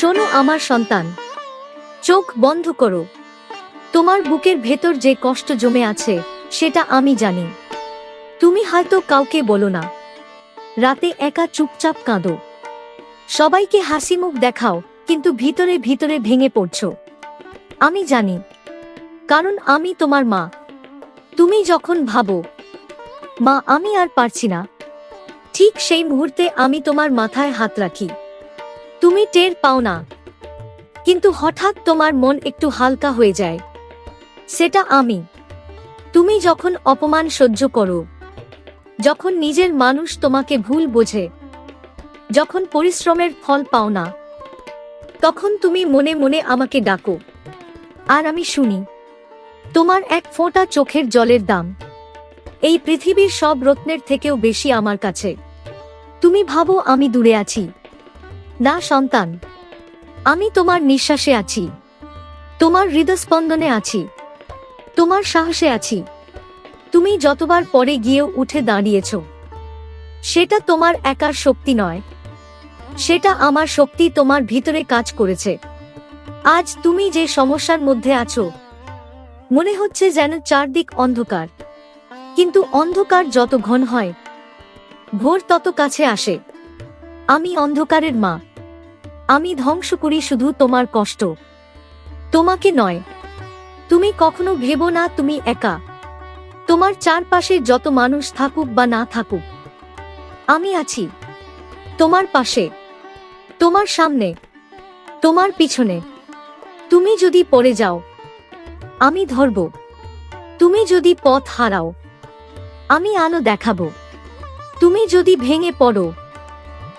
শোনো আমার সন্তান। চোখ বন্ধ করো। তোমার বুকের ভেতর যে কষ্ট জমে আছে, সেটা আমি জানি। তুমি হয়তো কাউকে বলো না। রাতে একা চুপচাপ কাঁদো। সবাইকে হাসি মুখ দেখাও, কিন্তু ভিতরে ভিতরে ভেঙে পড়ছো। আমি জানি। কারণ আমি তোমার মা। তুমি যখন ভাবো, মা, আমি আর পারছি না। ঠিক সেই মুহূর্তে আমি তোমার মাথায় হাত রাখি। তুমি টের পাও না। কিন্তু হঠাৎ তোমার মন একটু হালকা হয়ে যায়। সেটা আমি। তুমি যখন অপমান সহ্য করো, যখন নিজের মানুষ তোমাকে ভুল বোঝে, যখন পরিশ্রমের ফল পাও না, তখন তুমি মনে মনে আমাকে ডাকো। আর আমি শুনি, তোমার এক ফোঁটা চোখের জলের দাম। এই পৃথিবীর সব রত্নের থেকেও বেশি আমার কাছে। তুমি ভাবো আমি দূরে আছি। না, সন্তান। আমি তোমার নিঃশ্বাসে আছি। তোমার হৃদস্পন্দনে আছি। তোমার সাহসে আছি। তুমি যতবার পরে গিয়েও উঠে দাঁড়িয়েছ। সেটা তোমার একার শক্তি নয়। সেটা আমার শক্তি তোমার ভিতরে কাজ করেছে। আজ তুমি যে সমস্যার মধ্যে আছো, মনে হচ্ছে যেন চারদিক অন্ধকার। কিন্তু অন্ধকার যত ঘন হয়, ভোর তত কাছে আসে। আমি অন্ধকারের মা। আমি ধ্বংস করি শুধু তোমার কষ্ট। তোমাকে নয়। তুমি কখনো ভেবো না তুমি একা। তোমার চারপাশে যত মানুষ থাকুক বা না থাকুক। আমি আছি। তোমার পাশে। তোমার সামনে। তোমার পিছনে। তুমি যদি পড়ে যাও। আমি ধরব। তুমি যদি পথ হারাও। আমি আলো দেখাবো। তুমি যদি ভেঙে পড়ো।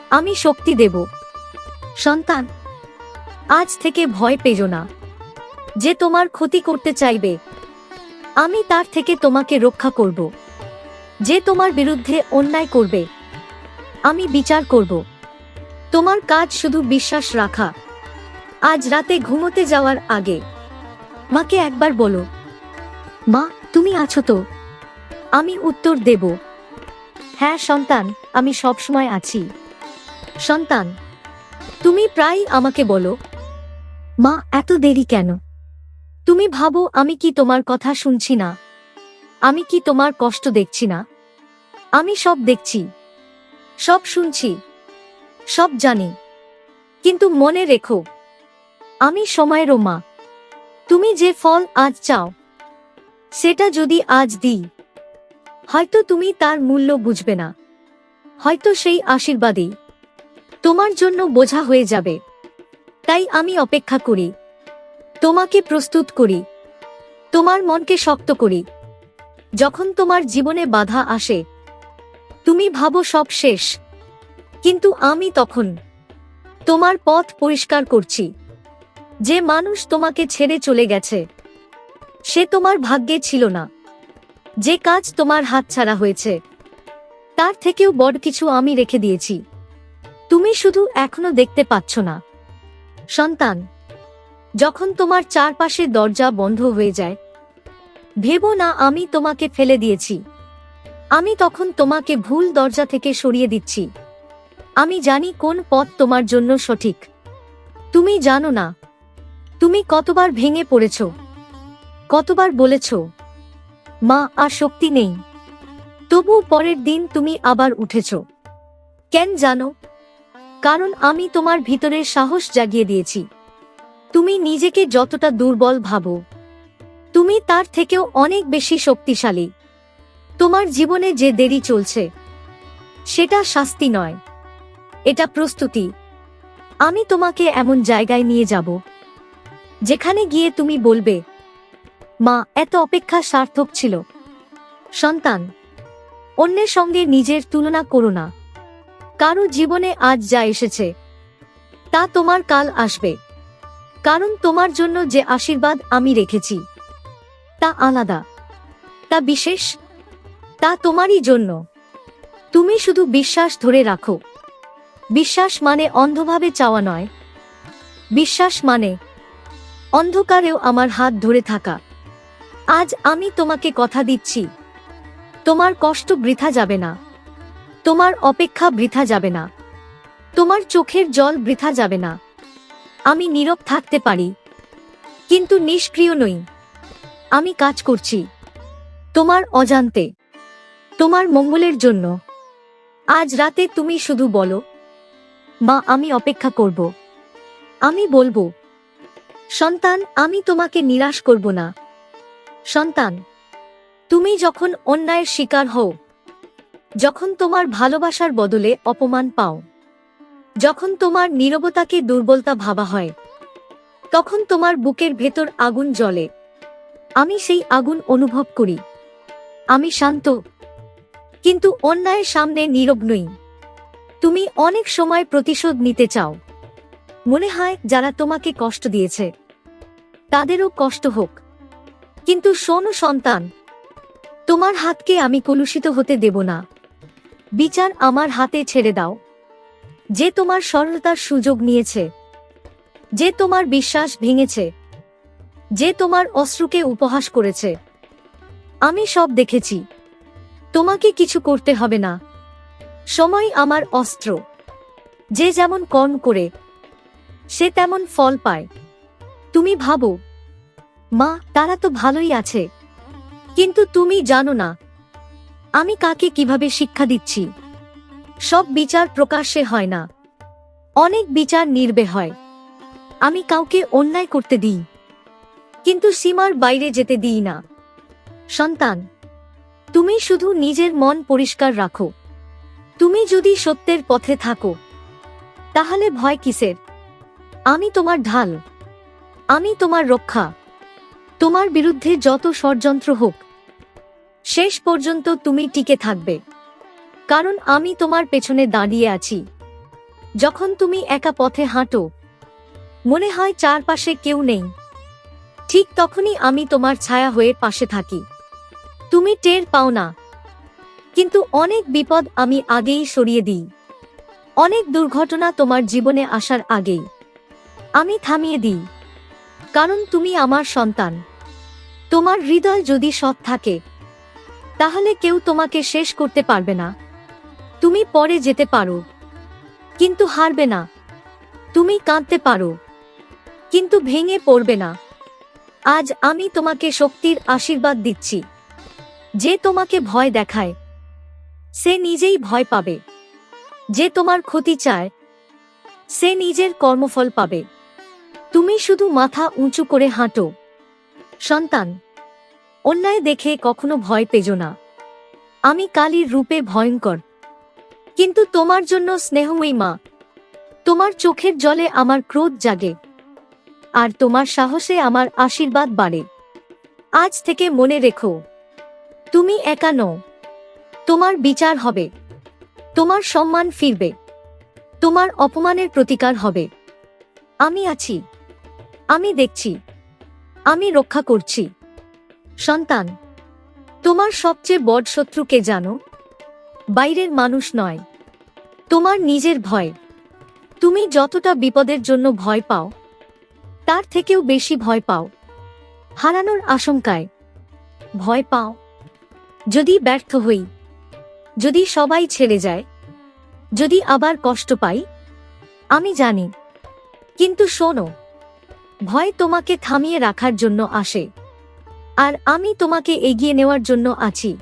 আমি শক্তি দেব। সন্তান, আজ থেকে ভয় পেজো না। যে তোমার ক্ষতি করতে চাইবে, আমি তার থেকে তোমাকে রক্ষা করব। যে তোমার বিরুদ্ধে অন্যায় করবে, আমি বিচার করব। তোমার কাজ শুধু বিশ্বাস রাখা। আজ রাতে ঘুমোতে যাওয়ার আগে, মাকে একবার বলো, মা, তুমি আছো তো? আমি উত্তর দেব। হ্যাঁ সন্তান, আমি সবসময় আছি। সন্তান তুমি প্রায় আমাকে বলো। মা, এত দেরি কেন? তুমি ভাবো আমি কি তোমার কথা শুনছি না। আমি কি তোমার কষ্ট দেখছি না। আমি সব দেখছি। সব শুনছি। সব জানি। কিন্তু মনে রেখো, আমি সময়েরও মা। তুমি যে ফল আজ চাও, সেটা যদি আজ দিই, হয়তো তুমি তার মূল্য বুঝবে না। হয়তো সেই আশীর্বাদই। তোমার জন্য বোঝা হয়ে যাবে। তাই আমি অপেক্ষা করি। তোমাকে প্রস্তুত করি। তোমার মনকে শক্ত করি। যখন তোমার জীবনে বাধা আসে, তুমি ভাবো সব শেষ। কিন্তু আমি তখন তোমার পথ পরিষ্কার করছি। যে মানুষ তোমাকে ছেড়ে চলে গেছে, সে তোমার ভাগ্যে ছিল না। যে কাজ তোমার হাতছাড়া হয়েছে, তার থেকেও বড় কিছু আমি রেখে দিয়েছি। তুমি শুধু এখনও দেখতে পাচ্ছ না। সন্তান, যখন তোমার চারপাশে দরজা বন্ধ হয়ে যায়, ভেবো না আমি তোমাকে ফেলে দিয়েছি। আমি তখন তোমাকে ভুল দরজা থেকে সরিয়ে দিচ্ছি। আমি জানি কোন পথ তোমার জন্য সঠিক। তুমি জানো না। তুমি কতবার ভেঙে পড়েছ। কতবার বলেছ, মা, আর শক্তি নেই। তবু পরের দিন তুমি আবার উঠেছ। কেন জানো? কারণ আমি তোমার ভিতরে সাহস জাগিয়ে দিয়েছি। তুমি নিজেকে যতটা দুর্বল ভাবো, তুমি তার থেকেও অনেক বেশি শক্তিশালী। তোমার জীবনে যে দেরি চলছে, সেটা শাস্তি নয়। এটা প্রস্তুতি। আমি তোমাকে এমন জায়গায় নিয়ে যাব, যেখানে গিয়ে তুমি বলবে, মা, এত অপেক্ষা সার্থক ছিল। সন্তান, অন্যের সঙ্গে নিজের তুলনা করো না। কারও জীবনে আজ যা এসেছে, তা তোমার কাল আসবে। কারণ তোমার জন্য যে আশীর্বাদ আমি রেখেছি, তা আলাদা, তা বিশেষ, তা তোমারই জন্য। তুমি শুধু বিশ্বাস ধরে রাখো। বিশ্বাস মানে অন্ধভাবে চাওয়া নয়। বিশ্বাস মানে অন্ধকারেও আমার হাত ধরে থাকা। আজ আমি তোমাকে কথা দিচ্ছি। তোমার কষ্ট বৃথা যাবে না। তোমার অপেক্ষা বৃথা যাবে না। তোমার চোখের জল বৃথা যাবে না। আমি নীরব থাকতে পারি। কিন্তু নিষ্ক্রিয় নই। আমি কাজ করছি। তোমার অজান্তে। তোমার মঙ্গলের জন্য। আজ রাতে তুমি শুধু বলো, মা, আমি অপেক্ষা করব। আমি বলব, সন্তান, আমি তোমাকে নিরাশ করব না। সন্তান, তুমি যখন অন্যায়ের শিকার হও যখন তোমার ভালোবাসার বদলে অপমান পাও, যখন তোমার নীরবতাকে দুর্বলতা ভাবা হয়, তখন তোমার বুকের ভেতর আগুন জ্বলে। আমি সেই আগুন অনুভব করি। আমি শান্ত, কিন্তু অন্যায়ের সামনে নীরব নই। তুমি অনেক সময় প্রতিশোধ নিতে চাও। মনে হয় যারা তোমাকে কষ্ট দিয়েছে, তাদেরও কষ্ট হোক। কিন্তু শোনো সন্তান, তোমার হাতকে আমি কলুষিত হতে দেব না। বিচার আমার হাতে ছেড়ে দাও। যে তোমার সরলতার সুযোগ নিয়েছে, যে তোমার বিশ্বাস ভেঙেছে, যে তোমার অশ্রুকে উপহাস করেছে, আমি সব দেখেছি। তোমাকে কিছু করতে হবে না। সময় আমার অস্ত্র। যে যেমন কর্ম করে, সে তেমন ফল পায়। তুমি ভাবো, মা, তারা তো ভালোই আছে। কিন্তু তুমি জানো না আমি কাকে কীভাবে শিক্ষা দিচ্ছি? সব বিচার প্রকাশ্যে হয় না। অনেক বিচার নির্বে হয়। আমি কাউকে অন্যায় করতে দিই। কিন্তু সীমার বাইরে যেতে দিই না। সন্তান, তুমি শুধু নিজের মন পরিষ্কার রাখো। তুমি যদি সত্যের পথে থাকো, তাহলে ভয় কিসের? আমি তোমার ঢাল। আমি তোমার রক্ষা। তোমার বিরুদ্ধে যত ষড়যন্ত্র হোক শেষ পর্যন্ত তুমি টিকে থাকবে। কারণ আমি তোমার পেছনে দাঁড়িয়ে আছি। যখন তুমি একা পথে হাঁটো, মনে হয় চারপাশে কেউ নেই। ঠিক তখনই আমি তোমার ছায়া হয়ে পাশে থাকি। তুমি টের পাও না। কিন্তু অনেক বিপদ আমি আগেই সরিয়ে দিই। অনেক দুর্ঘটনা তোমার জীবনে আসার আগেই। আমি থামিয়ে দিই। কারণ তুমি আমার সন্তান। তোমার হৃদয় যদি সৎ থাকে তাহলে কেউ তোমাকে শেষ করতে পারবে না। তুমি পরে যেতে পারো। কিন্তু হারবে না। তুমি কাঁদতে পারো। কিন্তু ভেঙে পড়বে না। আজ আমি তোমাকে শক্তির আশীর্বাদ দিচ্ছি। যে তোমাকে ভয় দেখায়, সে নিজেই ভয় পাবে। যে তোমার ক্ষতি চায়, সে নিজের কর্মফল পাবে। তুমি শুধু মাথা উঁচু করে হাঁটো। সন্তান অন্যায় দেখে কখনো ভয় পেজো না। আমি কালীর রূপে ভয়ঙ্কর। কিন্তু তোমার জন্য স্নেহময়ী মা। তোমার চোখের জলে আমার ক্রোধ জাগে। আর তোমার সাহসে আমার আশীর্বাদ বাড়ে। আজ থেকে মনে রেখো, তুমি একা নও। তোমার বিচার হবে। তোমার সম্মান ফিরবে। তোমার অপমানের প্রতিকার হবে। আমি আছি। আমি দেখছি। আমি রক্ষা করছি। সন্তান, তোমার সবচেয়ে বড় শত্রুকে জানো? বাইরের মানুষ নয়, তোমার নিজের ভয়। তুমি যতটা বিপদের জন্য ভয় পাও, তার থেকেও বেশি ভয় পাও। হারানোর আশঙ্কায় ভয় পাও। যদি ব্যর্থ হই, যদি সবাই ছেড়ে যায়, যদি আবার কষ্ট পাই, আমি জানি। কিন্তু শোনো, ভয় তোমাকে থামিয়ে রাখার জন্য আসে। আর আমি তোমাকে এগিয়ে নেওয়ার জন্য আছি।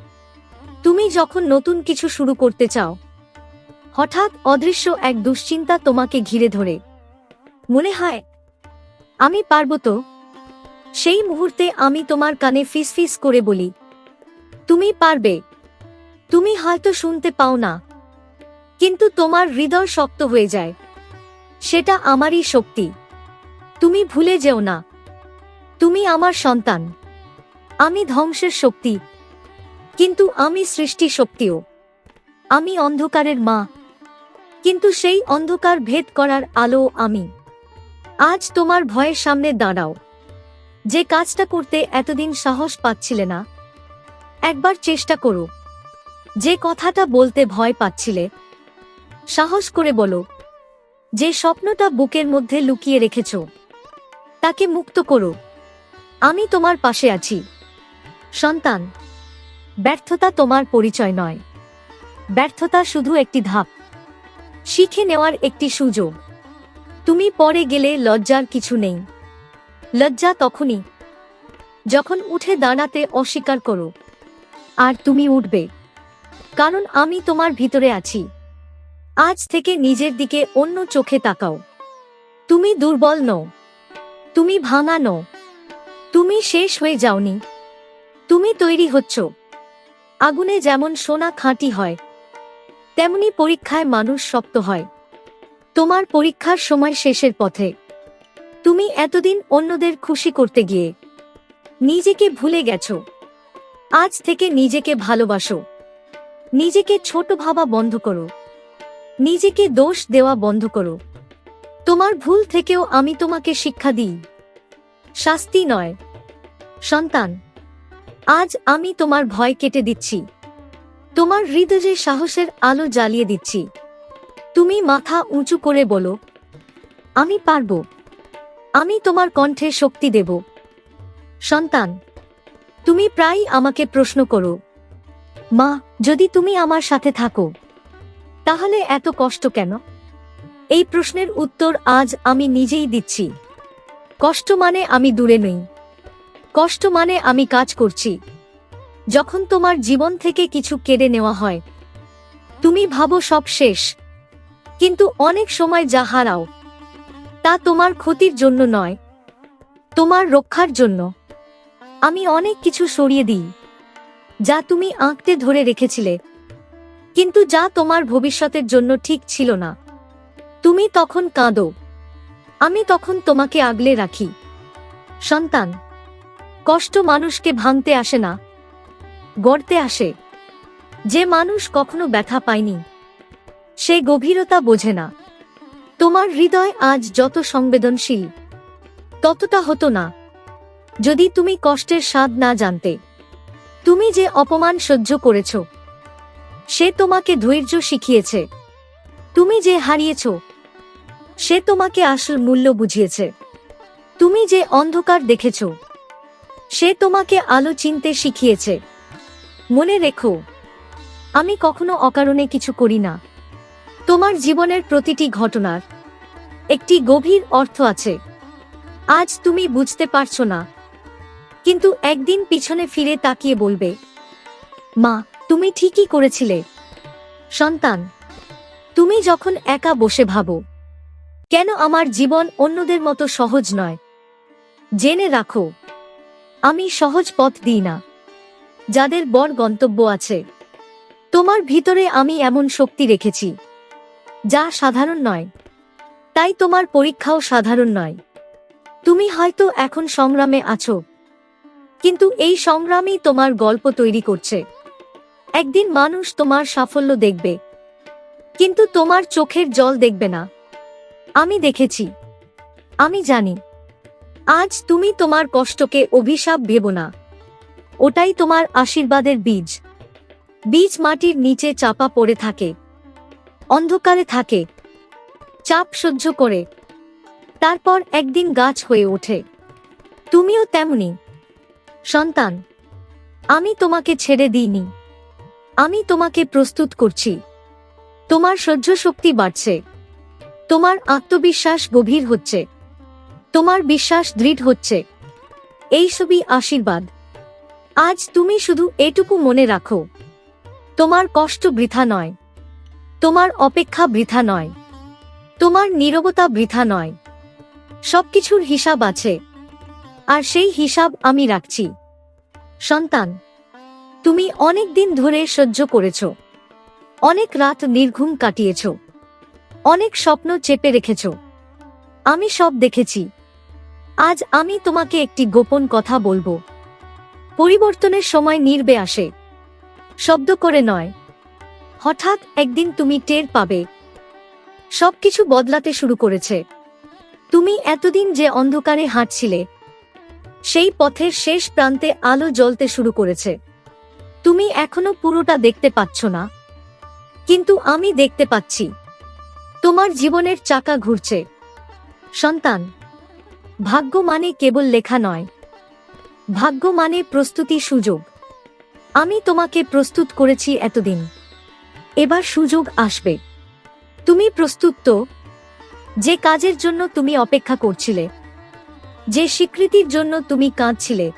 তুমি যখন নতুন কিছু শুরু করতে চাও, হঠাৎ অদৃশ্য এক দুশ্চিন্তা তোমাকে ঘিরে ধরে। মনে হয়, আমি পারব তো? সেই মুহূর্তে আমি তোমার কানে ফিস ফিস করে বলি, তুমি পারবে। তুমি হয়তো শুনতে পাও না। কিন্তু তোমার হৃদয় শক্ত হয়ে যায়। সেটা আমারই শক্তি। তুমি ভুলে যেও না। তুমি আমার সন্তান। আমি ধ্বংসের শক্তি। কিন্তু আমি সৃষ্টি শক্তিও। আমি অন্ধকারের মা। কিন্তু সেই অন্ধকার ভেদ করার আলো আমি। আজ তোমার ভয়ের সামনে দাঁড়াও। যে কাজটা করতে এতদিন সাহস পাচ্ছিলে না, একবার চেষ্টা করো। যে কথাটা বলতে ভয় পাচ্ছিলে, সাহস করে বলো। যে স্বপ্নটা বুকের মধ্যে লুকিয়ে রেখেছ, তাকে মুক্ত করো। আমি তোমার পাশে আছি। সন্তান, ব্যর্থতা তোমার পরিচয় নয়। ব্যর্থতা শুধু একটি ধাপ। শিখে নেওয়ার একটি সুযোগ। তুমি পরে গেলে লজ্জার কিছু নেই। লজ্জা তখনই, যখন উঠে দাঁড়াতে অস্বীকার করো। আর তুমি উঠবে। কারণ আমি তোমার ভিতরে আছি। আজ থেকে নিজের দিকে অন্য চোখে তাকাও। তুমি দুর্বল নও। তুমি ভাঙা নও। তুমি শেষ হয়ে যাওনি। তুমি তৈরি হচ্ছ। আগুনে যেমন সোনা খাঁটি হয়, তেমনি পরীক্ষায় মানুষ শক্ত হয়। তোমার পরীক্ষার সময় শেষের পথে। তুমি এতদিন অন্যদের খুশি করতে গিয়ে নিজেকে ভুলে গেছো। আজ থেকে নিজেকে ভালোবাসো। নিজেকে ছোট ভাবা বন্ধ করো। নিজেকে দোষ দেওয়া বন্ধ করো। তোমার ভুল থেকেও আমি তোমাকে শিক্ষা দিই। শাস্তি নয়। সন্তান আজ আমি তোমার ভয় কেটে দিচ্ছি। তোমার হৃদয়ে সাহসের আলো জ্বালিয়ে দিচ্ছি। তুমি মাথা উঁচু করে বলো, আমি পারব। আমি তোমার কণ্ঠে শক্তি দেব। সন্তান, তুমি প্রায় আমাকে প্রশ্ন করো, মা, যদি তুমি আমার সাথে থাকো, তাহলে এত কষ্ট কেন? এই প্রশ্নের উত্তর আজ আমি নিজেই দিচ্ছি। কষ্ট মানে আমি দূরে নেই। কষ্ট মানে আমি কাজ করছি। যখন তোমার জীবন থেকে কিছু কেড়ে নেওয়া হয়, তুমি ভাবো সব শেষ। কিন্তু অনেক সময় যা হারাও, তা তোমার ক্ষতির জন্য নয়, তোমার রক্ষার জন্য। আমি অনেক কিছু সরিয়ে দিই, যা তুমি আঁকতে ধরে রেখেছিলে। কিন্তু যা তোমার ভবিষ্যতের জন্য ঠিক ছিল না। তুমি তখন কাঁদো। আমি তখন তোমাকে আগলে রাখি। সন্তান কষ্ট মানুষকে ভাঙতে আসে না, গড়তে আসে। যে মানুষ কখনো ব্যথা পায়নি, সে গভীরতা বোঝে না। তোমার হৃদয় আজ যত সংবেদনশীল, ততটা হতো না। যদি তুমি কষ্টের স্বাদ না জানতে, তুমি যে অপমান সহ্য করেছ, সে তোমাকে ধৈর্য শিখিয়েছে। তুমি যে হারিয়েছ, সে তোমাকে আসল মূল্য বুঝিয়েছে। তুমি যে অন্ধকার দেখেছ সে তোমাকে আলো চিনতে শিখিয়েছে। মনে রেখো, আমি কখনো অকারণে কিছু করি না। তোমার জীবনের প্রতিটি ঘটনার একটি গভীর অর্থ আছে। আজ তুমি বুঝতে পারছ না, কিন্তু একদিন পিছনে ফিরে তাকিয়ে বলবে, মা, তুমি ঠিকই করেছিলে। সন্তান, তুমি যখন একা বসে ভাবো, কেন আমার জীবন অন্যদের মতো সহজ নয়? জেনে রাখো আমি সহজ পথ দিই না। যাদের বড় গন্তব্য আছে। তোমার ভিতরে আমি এমন শক্তি রেখেছি। যা সাধারণ নয়। তাই তোমার পরীক্ষাও সাধারণ নয়। তুমি হয়তো এখন সংগ্রামে আছো। কিন্তু এই সংগ্রামই তোমার গল্প তৈরি করছে। একদিন মানুষ তোমার সাফল্য দেখবে। কিন্তু তোমার চোখের জল দেখবে না। আমি দেখেছি। আমি জানি। আজ তুমি তোমার কষ্টকে অভিশাপ ভেব না। ওটাই তোমার আশীর্বাদের বীজ। বীজ মাটির নিচে চাপা পড়ে থাকে। অন্ধকারে থাকে। চাপ সহ্য করে। তারপর একদিন গাছ হয়ে ওঠে। তুমিও তেমনি। সন্তান, আমি তোমাকে ছেড়ে দিইনি। আমি তোমাকে প্রস্তুত করছি। তোমার সহ্য শক্তি বাড়ছে। তোমার আত্মবিশ্বাস গভীর হচ্ছে। তোমার বিশ্বাস দৃঢ় হচ্ছে। এই সবই আশীর্বাদ। আজ তুমি শুধু এটুকু মনে রাখো। তোমার কষ্ট বৃথা নয়। তোমার অপেক্ষা বৃথা নয়। তোমার নীরবতা বৃথা নয়। সবকিছুর হিসাব আছে। আর সেই হিসাব আমি রাখছি। সন্তান, তুমি অনেক দিন ধরে সহ্য করেছ। অনেক রাত নির্ঘুম কাটিয়েছ। অনেক স্বপ্ন চেপে রেখেছ। আমি সব দেখেছি। আজ আমি তোমাকে একটি গোপন কথা বলব। পরিবর্তনের সময় নির্বে আসে। শব্দ করে নয়। হঠাৎ একদিন তুমি টের পাবে। সবকিছু বদলাতে শুরু করেছে। তুমি এতদিন যে অন্ধকারে হাঁটছিলে, সেই পথের শেষ প্রান্তে আলো জ্বলতে শুরু করেছে। তুমি এখনও পুরোটা দেখতে পাচ্ছ না। কিন্তু আমি দেখতে পাচ্ছি। তোমার জীবনের চাকা ঘুরছে। সন্তান ভাগ্য মানে কেবল লেখা নয়। ভাগ্য মানে প্রস্তুতি সুযোগ। আমি তোমাকে প্রস্তুত করেছি এতদিন। এবার সুযোগ আসবে। তুমি প্রস্তুত তো? যে কাজের জন্য তুমি অপেক্ষা করছিলে। যে স্বীকৃতির জন্য তুমি কাঁদছিলে।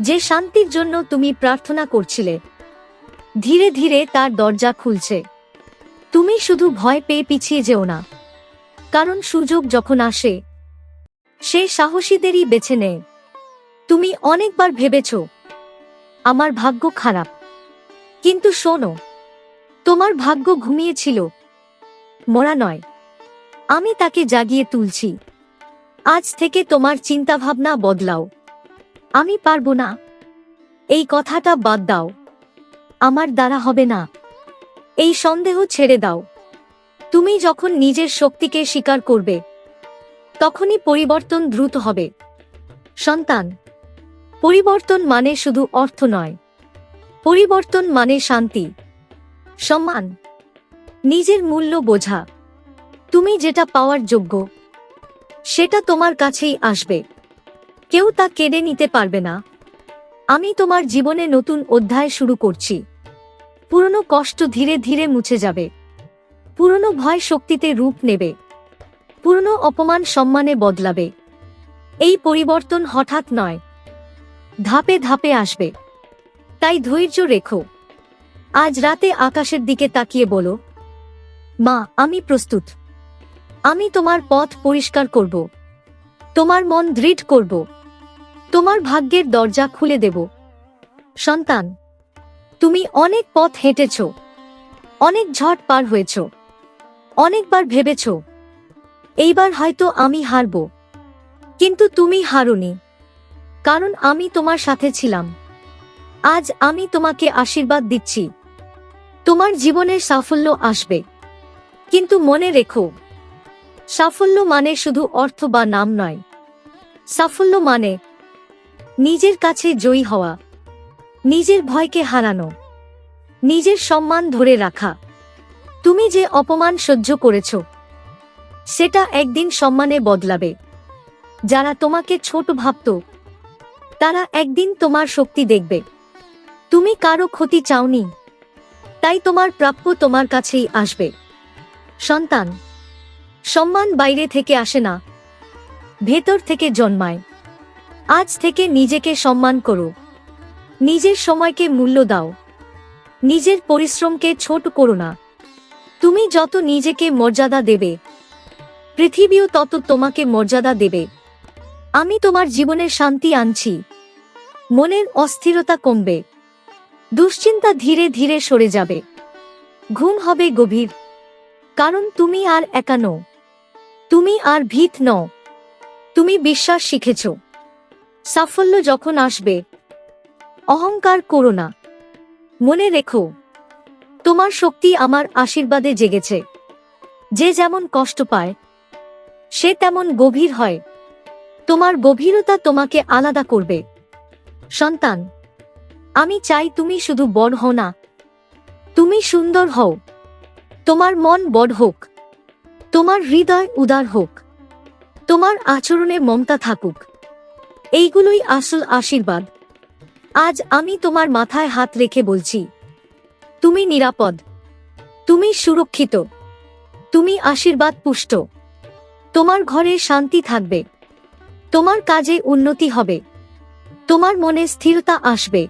যে শান্তির জন্য তুমি প্রার্থনা করছিলে। ধীরে ধীরে তার দরজা খুলছে। তুমি শুধু ভয় পেয়ে পিছিয়ে যেও না। কারণ সুযোগ যখন আসে সে সাহসীদেরই বেছে নেয় তুমি অনেকবার ভেবেছ, আমার ভাগ্য খারাপ। কিন্তু শোনো, তোমার ভাগ্য ঘুমিয়েছিল। মরা নয়, আমি তাকে জাগিয়ে তুলছি। আজ থেকে তোমার চিন্তাভাবনা বদলাও। আমি পারব না। এই কথাটা বাদ দাও। আমার দ্বারা হবে না। এই সন্দেহ ছেড়ে দাও। তুমি যখন নিজের শক্তিকে স্বীকার করবে তখনই পরিবর্তন দ্রুত হবে। সন্তান, পরিবর্তন মানে শুধু অর্থ নয়। পরিবর্তন মানে শান্তি। সম্মান, নিজের মূল্য বোঝা। তুমি যেটা পাওয়ার যোগ্য, সেটা তোমার কাছেই আসবে। কেউ তা কেড়ে নিতে পারবে না। আমি তোমার জীবনে নতুন অধ্যায় শুরু করছি। পুরনো কষ্ট ধীরে ধীরে মুছে যাবে। পুরনো ভয় শক্তিতে রূপ নেবে। পুরনো অপমান সম্মানে বদলাবে। এই পরিবর্তন হঠাৎ নয়। ধাপে ধাপে আসবে। তাই ধৈর্য রেখো। আজ রাতে আকাশের দিকে তাকিয়ে বলো, মা, আমি প্রস্তুত। আমি তোমার পথ পরিষ্কার করব। তোমার মন দৃঢ় করব। তোমার ভাগ্যের দরজা খুলে দেব। সন্তান, তুমি অনেক পথ হেঁটেছ। অনেক ঝড় পার হয়েছ। অনেকবার ভেবেছ এইবার হয়তো আমি হারব। কিন্তু তুমি হারনি। কারণ আমি তোমার সাথে ছিলাম। আজ আমি তোমাকে আশীর্বাদ দিচ্ছি। তোমার জীবনের সাফল্য আসবে। কিন্তু মনে রেখো, সাফল্য মানে শুধু অর্থ বা নাম নয়। সাফল্য মানে নিজের কাছে জয়ী হওয়া, নিজের ভয়কে হারানো, নিজের সম্মান ধরে রাখা। তুমি যে অপমান সহ্য করেছ সেটা একদিন সম্মানে বদলাবে। যারা তোমাকে ছোট ভাবত, তারা একদিন তোমার শক্তি দেখবে। তুমি কারও ক্ষতি চাওনি, তাই তোমার প্রাপ্য তোমার কাছেই আসবে। সন্তান, সম্মান বাইরে থেকে আসে না, ভেতর থেকে জন্মায়। আজ থেকে নিজেকে সম্মান করো। নিজের সময়কে মূল্য দাও। নিজের পরিশ্রমকে ছোট করো না। তুমি যত নিজেকে মর্যাদা দেবে পৃথিবীও তত তোমাকে মর্যাদা দেবে। আমি তোমার জীবনে শান্তি আনছি। মনের অস্থিরতা কমবে। দুশ্চিন্তা ধীরে ধীরে সরে যাবে। ঘুম হবে গভীর। কারণ তুমি আর একা নও। তুমি আর ভীত নও। তুমি বিশ্বাস শিখেছ। সাফল্য যখন আসবে, অহংকার করো না। মনে রেখো, তোমার শক্তি আমার আশীর্বাদে জেগেছে। যে যেমন কষ্ট পায় সে তেমন গভীর হয়। তোমার গভীরতা তোমাকে আলাদা করবে। সন্তান, আমি চাই তুমি শুধু বড় হও না। তুমি সুন্দর হও। তোমার মন বড় হোক। তোমার হৃদয় উদার হোক। তোমার আচরণে মমতা থাকুক। এইগুলোই আসল আশীর্বাদ। আজ আমি তোমার মাথায় হাত রেখে বলছি, তুমি নিরাপদ। তুমি সুরক্ষিত। তুমি আশীর্বাদ পুষ্ট তোমার ঘরে শান্তি থাকবে। তোমার কাজে উন্নতি হবে। তোমার মনে স্থিরতা আসবে।